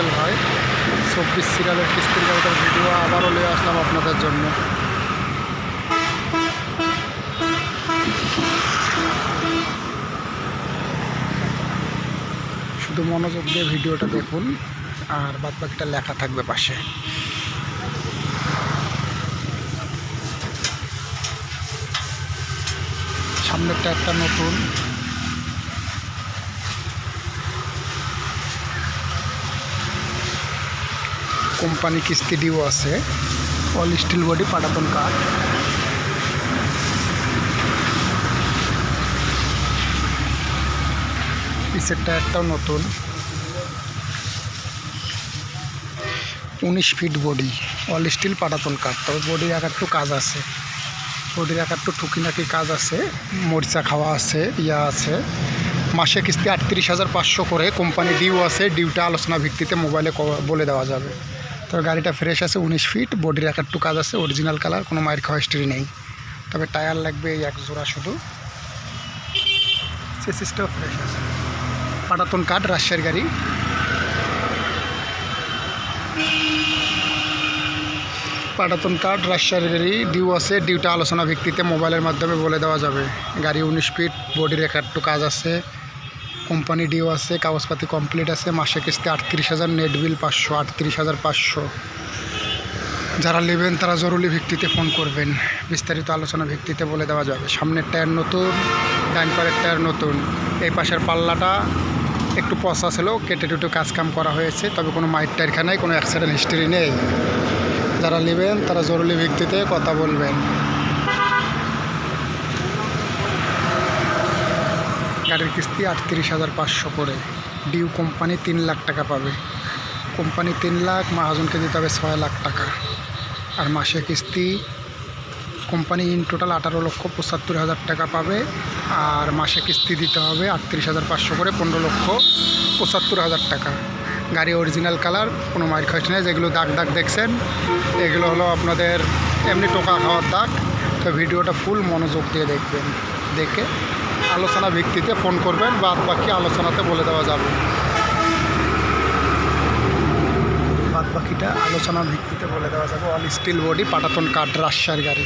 Sell হয়। চব্বিশ সিরিয়ালের কিস্তির গাড়িটার ভিডিও আবারও নিয়ে আসলাম আপনাদের জন্য। শুধু মনোযোগ দিয়ে ভিডিওটা দেখুন, আর বাদ বাকিটা লেখা থাকবে পাশে। সামনেরটা একটা নতুন। কোম্পানি কিস্তি ডিও আছে। অল স্টিল বডি পাটাতন কাঠ। পিসের টায়ারটাও নতুন। উনিশ ফিট বডি অল স্টিল পাটাতন কাঠ। তবে বডির এক একটু কাজ আছে। বডির এক একটু টুকিনাকি কাজ আছে। মরিচা খাওয়া আছে, ইয়া আছে। মাসে কিস্তি আটত্রিশ হাজার পাঁচশো করে কোম্পানি ডিউ আছে। ডিউটা আলোচনা ভিত্তিতে মোবাইলে বলে দেওয়া যাবে। তবে গাড়িটা ফ্রেশ আছে, উনিশ ফিট বডির এক একটু কাজ আছে অরিজিনাল কালার কোনো মায়ের খাওয়া হিস্ট্রি নেই। তবে টায়ার লাগবে এই এক জোড়া শুধু। সিস্টেম ফ্রেশ আছে। পাটাতন কাঠ রাশিয়ার গাড়ি। পাটাতন কাঠ রাশিয়ার গাড়ি ডিউ আছে ডিউটা আলোচনা ভিত্তিতে মোবাইলের মাধ্যমে বলে দেওয়া যাবে। গাড়ি উনিশ ফিট বডির এক একটু কাজ আছে। কোম্পানি ডিও আছে, কাগজপাতি কমপ্লিট আছে, মাসে কিস্তি আটত্রিশ হাজার নেট বিল পাঁচশো, আটত্রিশ হাজার পাঁচশো। যারা নেবেন তারা জরুরি ভিত্তিতে ফোন করবেন। বিস্তারিত আলোচনা ভিত্তিতে বলে দেওয়া যাবে। সামনের টায়ার নতুন পারের টায়ার নতুন। এই পাশের পাল্লাটা একটু পচা ছিল, কেটে টুটে কাজ কাম করা হয়েছে, তবে কোনো মাইট টায়ারখানায় কোনো অ্যাক্সিডেন্ট হিস্ট্রি নেই। যারা নেবেন তারা জরুরি ভিত্তিতে কথা বলবেন। গাড়ির কিস্তি আটত্রিশ হাজার পাঁচশো করে। ডিউ কোম্পানি তিন লাখ টাকা পাবে। কোম্পানি তিন লাখ মহাজনকে দিতে হবে ছয় লাখ টাকা। আর মাসে কিস্তি কোম্পানি ইন টোটাল আঠারো লক্ষ পঁচাত্তর হাজার টাকা পাবে। আর মাসে কিস্তি দিতে হবে আটত্রিশ হাজার পাঁচশো করে পনেরো লক্ষ পঁচাত্তর হাজার টাকা। গাড়ি অরিজিনাল কালার কোনো মায়ের খরচ নেই, যেগুলো দাগ দাগ দেখছেন, এগুলো হলো আপনাদের এমনি টোকা খাওয়ার দাগ। তো ভিডিওটা ফুল মনোযোগ দিয়ে দেখবেন। দেখে আলোচনা ভিত্তিতে ফোন করবেন, বাদ বাকি আলোচনাতে বলে দেওয়া যাবে। বাদ বাকিটা আলোচনার ভিত্তিতে বলে দেওয়া যাবে। অল স্টিল বডি, পাটাতন কাঠ, রাজশাহীর গাড়ি।